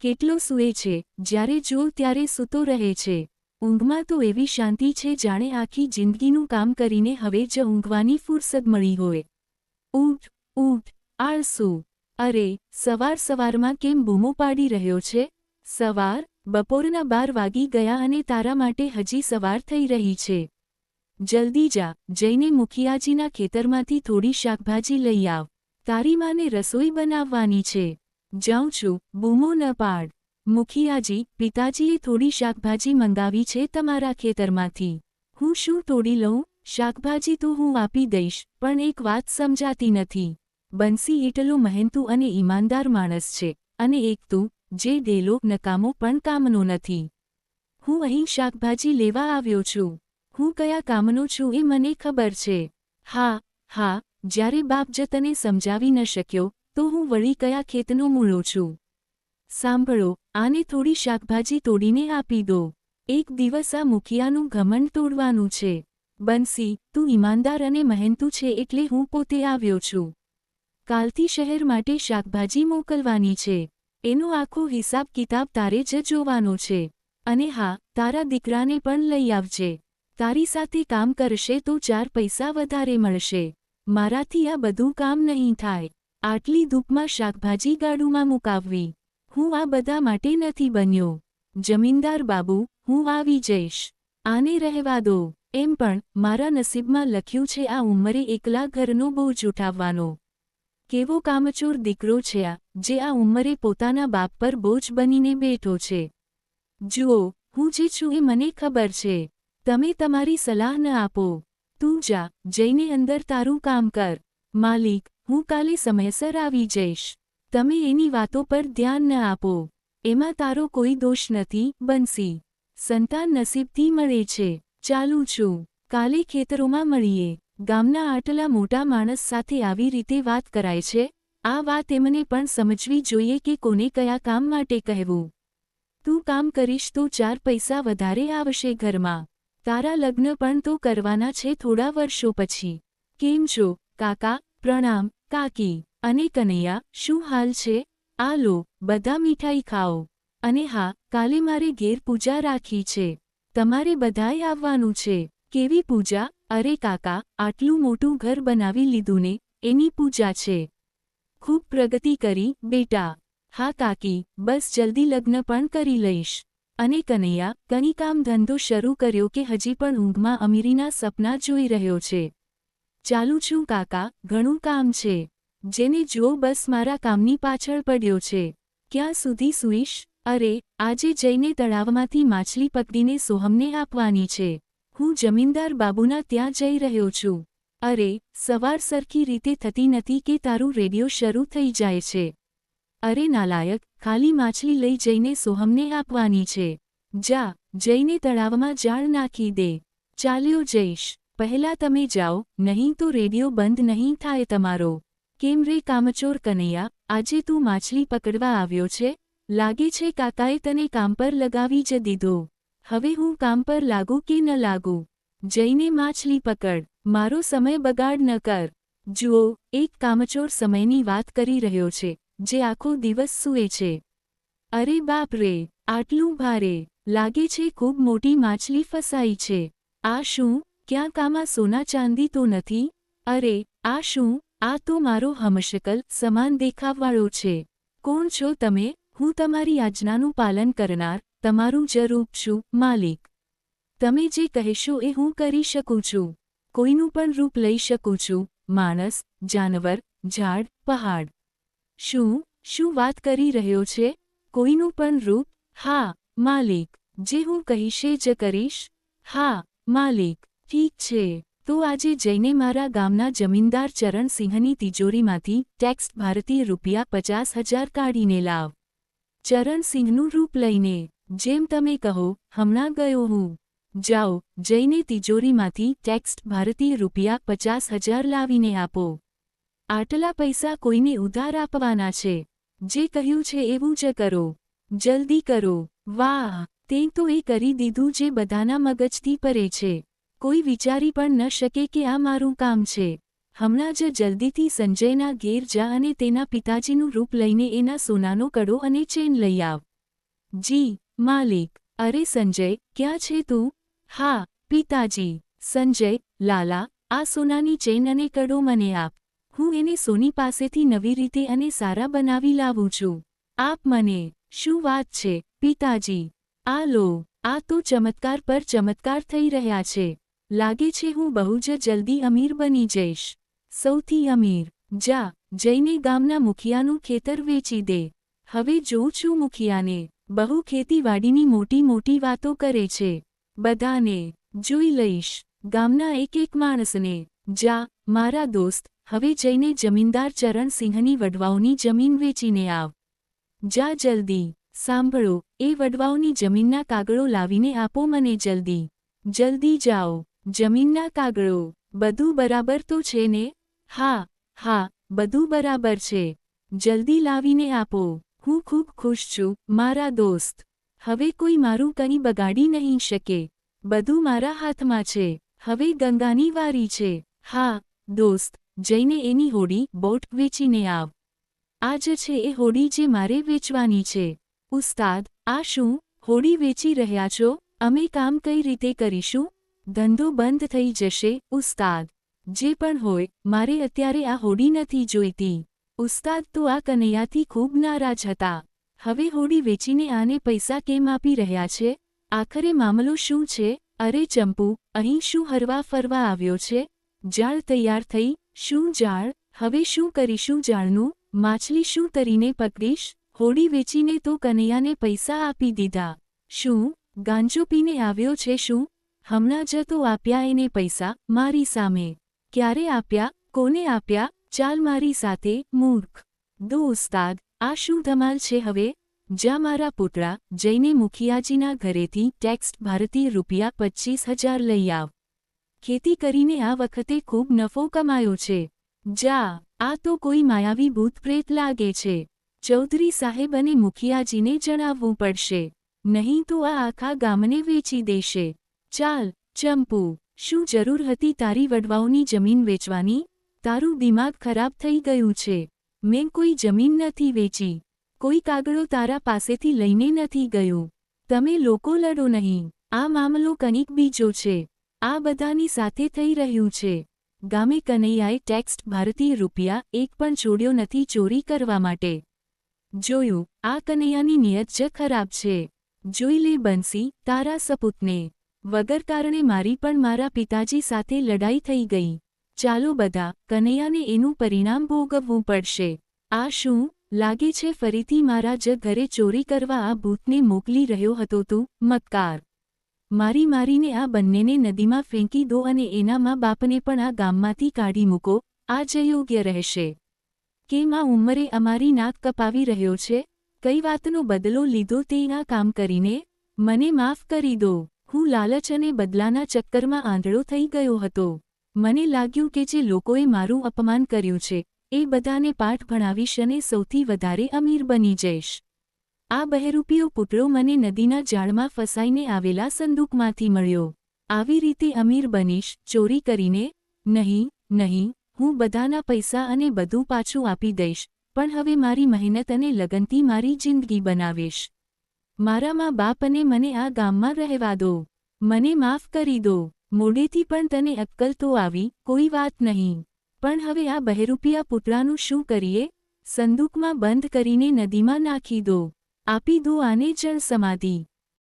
કેટલો સૂએ છે, જ્યારે જો ત્યારે સૂતો રહે છે. ઊંઘમાં તો એવી શાંતિ છે જાણે આખી જિંદગીનું કામ કરીને હવે જ ઊંઘવાની ફુરસદ મળી હોય. ઊઠ ઊઠ આળસુ અરે, સવાર સવારમાં કેમ બૂમો પાડી રહ્યો છે? સવાર, બપોરના બાર વાગી ગયા અને તારા માટે હજી સવાર થઈ રહી છે. જલ્દી જા, જઈને મુખિયાજીના ખેતરમાંથી થોડી શાકભાજી લઈ આવ. તારી માને રસોઈ બનાવવાની છે. જાઉં છું. બૂમો ન પાડ. મુખિયાજી, પિતાજીએ થોડી શાકભાજી મંગાવી છે તમારા ખેતરમાંથી. હું શું તોડી લઉં? શાકભાજી તો હું આપી દઈશ, પણ એક વાત સમજાતી નથી. બંસી એટલો મહેનતુ અને ઈમાનદાર માણસ છે, અને એક તું, જે ડેલો નકામો પણ કામનો નથી. હું અહીં શાકભાજી લેવા આવ્યો છું. હું કયા કામનો છું એ મને ખબર છે. હા હા, જ્યારે બાપ જ તને સમજાવી ન શક્યો તો હું વળી કયા ખેતનો મૂળો છું? સાંભળો, આને થોડી શાકભાજી તોડીને આપી દો. એક દિવસ આ મુખિયાનું ઘમંડ તોડવાનું છે. બંસી, તું ઈમાનદાર અને મહેનતુ છે એટલે હું પોતે આવ્યો છું. કાલથી શહેર માટે શાકભાજી મોકલવાની છે. એનો આખો હિસાબ કિતાબ તારે જ જોવાનો છે. અને હા, તારા દીકરાને પણ લઈ આવજે. તારી સાથે કામ કરશે તો ચાર પૈસા વધારે મળશે. મારાથી આ બધું કામ નહીં થાય. આટલી ધૂપમાં શાકભાજી ગાડુમાં મુકાવવી. હું આ બધા માટે નથી બન્યો. જમીનદાર બાબુ, હું આવી જઈશ. આને રહેવા દો. એમ પણ મારા નસીબમાં લખ્યું છે આ ઉંમરે એકલા ઘરનો બોજ ઉઠાવવાનો. કેવો કામચોર દીકરો છે આ, જે આ ઉંમરે પોતાના બાપ પર બોજ બનીને બેઠો છે. જુઓ, હું જે છું એ મને ખબર છે. તમે તમારી સલાહ ન આપો. તું જા, જઈને અંદર તારું કામ કર. માલિક હું કાલે સમયસર આવી જઈશ. તમે એની વાતો પર ધ્યાન ન આપો. એમાં તારો કોઈ દોષ નથી બનસી. સંતાન નસીબથી મળે છે. ચાલું છું. કાલે ખેતરોમાં મળીએ. ગામના આટલા મોટા માણસ સાથે આવી રીતે વાત કરાય છે? આ વાત એમને પણ સમજવી જોઈએ કે કોને કયા કામ માટે કહેવું. તું કામ કરીશ તો ચાર પૈસા વધારે આવશે ઘરમાં. તારા લગ્ન પણ તો કરવાના છે થોડા વર્ષો પછી. કેમ છો? કાકા, પ્રણામ. કાકી, અને કનૈયા, શું હાલ છે? આ લો, બધા મીઠાઈ ખાઓ. અને હા, કાલે મારે ઘેર પૂજા રાખી છે. તમારે બધાએ આવવાનું છે. કેવી પૂજા? અરે કાકા, આટલું મોટું ઘર બનાવી લીધું ને, એની પૂજા છે. ખૂબ પ્રગતિ કરી, બેટા. હા કાકી, બસ જલ્દી લગ્ન પણ કરી લઈશ. અને કનૈયા, કની કામ ધંધો શરૂ કર્યો કે હજી પણ ઊંઘમાં અમીરીના સપના જોઈ રહ્યો છે. ચાલુ છું કાકા, ઘણું કામ છે. જેને જુઓ બસ મારા કામની પાછળ પડ્યો છે. ક્યાં સુધી સૂઈશ? અરે, આજે જઈને તળાવમાંથી માછલી પકડીને સોહમને આપવાની છે. હું જમીનદાર બાબુના ત્યાં જઈ રહ્યો છું. અરે, સવાર સરખી રીતે થતી નથી કે તારું રેડિયો શરૂ થઈ જાય છે. અરે નાલાયક, ખાલી માછલી લઈ જઈને સોહમને આપવાની છે. જા, જઈને તળાવમાં જાળ નાખી દે. ચાલ્યો જઈશ. પહેલા તમે જાઓ, નહીં તો રેડિયો બંધ નહીં થાય તમારો. કેમ રે કામચોર કનૈયા, આજે તું માછલી પકડવા આવ્યો છે? લાગે છે કાકાએ તને કામ પર લગાવી જ દીધો. હવે હું કામ પર લાગુ કે ન લાગુ? જઈને માછલી પકડ. મારો સમય બગાડ ન કર. જુઓ, એક કામચોર સમયની વાત કરી રહ્યો છે, જે આખો દિવસ સૂએ છે. અરે બાપ રે, આટલું ભારે. લાગે છે ખૂબ મોટી માછલી ફસાઈ છે. આ શું? ક્યાં કામાં સોના ચાંદી તો નથી? અરે, આ શું? આ તો મારો હમશકલ સમાન દેખાવવાળો છે. કોણ છો તમે? હું તમારી આજ્ઞાનું પાલન કરનાર, તમારું જ રૂપ છું, માલિક. તમે જે કહેશો એ હું કરી શકું છું. કોઈનું પણ રૂપ લઈ શકું છું, માણસ, જાનવર, ઝાડ, પહાડ. શું? શું વાત કરી રહ્યો છે? કોઈનું પણ રૂપ? હા, માલિક. જે હું કહીશે જ કરીશ? હા, માલિક. ઠીક છે. તો આજે જઈને મારા ગામના જમીનદાર ચરણસિંહની તિજોરીમાંથી ટેક્સ ભારતીય રૂપિયા પચાસ હજાર કાઢીને લાવ. ચરણસિંહનું રૂપ લઈને, જેમ તમે કહો, હમણાં ગયો હું. જાઓ, જઈને તિજોરીમાંથી ટેક્સ ભારતીય રૂપિયા પચાસ હજાર લાવીને આપો. આટલા પૈસા કોઈને ઉધાર આપવાના છે. જે કહ્યું છે એવું જ કરો. જલ્દી કરો. વાહ, તે તો એ કરી દીધું જે બધાના મગજથી પરે છે. કોઈ વિચારી પણ ન શકે કે આ મારું કામ છે. હમણાં જ જલ્દીથી સંજયના ઘેર જા અને તેના પિતાજીનું રૂપ લઈને એના સોનાનો કડો અને ચેન લઈ આવ. જી, માલિક. અરે સંજય, ક્યાં છે તું? હા, પિતાજી. સંજય, લાલા, આ સોનાની ચેન અને કડો મને આપ. હું એને સોની પાસેથી નવી રીતે અને સારા બનાવી લાવું છું. આપ મને. શું વાત છે? પિતાજી. આ લો. આ તો ચમત્કાર પર ચમત્કાર થઈ રહ્યા છે. લાગે છે હું બહુ જ જલ્દી અમીર બની જઈશ. સૌથી અમીર. જા, જઈને ગામના મુખિયાનું ખેતર વેચી દે. હવે જોઉં છું મુખિયાને. બહુ ખેતીવાડીની મોટી મોટી વાતો કરે છે. બધાને. જોઈ લઈશ. ગામના એક એક માણસને. જા, મારા દોસ્ત, હવે જઈને જમીનદાર ચરણસિંહની વડવાઓની જમીન વેચીને આવ. જા જલ્દી. સાંભળો, એ વડવાઓની જમીનના કાગળો લાવીને આપો મને જલ્દી. જલ્દી જાઓ. જમીનના કાગળો, બધું બરાબર તો છે ને? હા હા, બધું બરાબર છે. જલ્દી લાવીને આપો. હું ખૂબ ખુશ છું, મારા દોસ્ત. હવે કોઈ મારું કંઈ બગાડી નહીં શકે. બધું મારા હાથમાં છે. હવે ગંગાની વારી છે. હા, દોસ્ત, જઈને એની હોડી, બોટ વેચીને આવ. આ જ છે એ હોડી જે મારે વેચવાની છે. ઉસ્તાદ, આ શું? હોડી વેચી રહ્યા છો? અમે કામ કઈ રીતે કરીશું? ધંધો બંધ થઈ જશે, ઉસ્તાદ. જે પણ હોય, મારે અત્યારે આ હોડી નથી જોઈતી. ઉસ્તાદ તો આ કનૈયાથી ખૂબ નારાજ હતા. હવે હોડી વેચીને આને પૈસા કેમ આપી રહ્યા છે? આખરે મામલો શું છે? અરે ચંપુ, અહીં શું હરવા ફરવા આવ્યો છે? જાળ તૈયાર થઈ, શું જાળ? હવે શું કરીશું જાળનું? માછલી શું તરીને પકડીશ? હોડી વેચીને તો કનૈયાને પૈસા આપી દીધા. શું? ગાંજો પીને આવ્યો છે શું? હમણાં જ તો આપ્યા એને પૈસા મારી સામે. ક્યારે આપ્યા? કોને આપ્યા? ચાલ મારી સાથે, મૂર્ખ. દો ઉસ્તાદ, આ શું ધમાલ છે હવે? જ્યાં મારા પુતળા, જઈને મુખિયાજીના ઘરેથી ટેક્સ્ટ ભારતીય રૂપિયા પચ્ચીસ હજાર લઈ આવ. ખેતી કરીને આ વખતે ખૂબ નફો કમાયો છે. જા, આ તો કોઈ માયાવી ભૂતપ્રેત લાગે છે. ચૌધરી સાહેબ અને મુખિયાજીને જણાવવું પડશે. નહીં તો આ આખા ગામને વેચી દેશે. ચાલ, ચંપુ, શું જરૂર હતી તારી વડવાઓની જમીન વેચવાની? તારું દિમાગ ખરાબ થઈ ગયું છે. મેં કોઈ જમીન નથી વેચી. કોઈ કાગળો તારા પાસેથી લઈને નથી ગયું. તમે લોકો લડો નહીં. આ મામલો કંઈક બીજો છે. આ બધાની સાથે થઈ રહ્યું છે. ગામે કનૈયાએ ટેક્સ્ટ ભારતીય રૂપિયા એક પણ છોડ્યો નથી ચોરી કરવા માટે. જોયું, આ કનૈયાની નિયત જ ખરાબ છે. જોઈ લે બંસી, તારા સપૂતને. વગર કારણે મારી પણ મારા પિતાજી સાથે લડાઈ થઈ ગઈ. ચાલો બધા, કનૈયાને એનું પરિણામ ભોગવવું પડશે. આ શું? લાગે છે ફરીથી મારા જ ઘરે ચોરી કરવા આ ભૂતને મોકલી રહ્યો હતો તું? મક્કાર મારી મારીને આ બંનેને નદીમાં ફેંકી દો અને એના મા બાપને પણ આ ગામમાંથી કાઢી મૂકો. આ જ યોગ્ય રહેશે. કેમ આ ઉંમરે અમારી નાક કપાવી રહ્યો છે? કઈ વાતનો બદલો લીધો તે આ કામ કરીને? મને માફ કરી દો. હું લાલચ અને બદલાના ચક્કરમાં આંધળો થઈ ગયો હતો. મને લાગ્યું કે જે લોકોએ મારું અપમાન કર્યું છે, એ બધાને પાઠ ભણાવીશ અને સૌથી વધારે અમીર બની જઈશ. આ બહેરૂપીઓ પુતળો મને નદીના જાળમાં ફસાઈને આવેલા સંદૂકમાંથી મળ્યો. આવી રીતે અમીર બનીશ, ચોરી કરીને, નહીં નહીં, હું બધાના પૈસા અને બધું પાછું આપી દઈશ, પણ હવે મારી મહેનત અને લગનથી મારી જિંદગી બનાવીશ. મારા મા બાપ અને મને આ ગામમાં રહેવા દો. મને માફ કરી દો. મોડેથી પણ તને અક્કલ તો આવી કોઈ વાત નહીં. પણ હવે આ બહેરૂપિયા પુતળાનું શું કરીએ? સંદૂકમાં બંધ કરીને નદીમાં નાખી દો. આપી દો આને જળ સમાધિ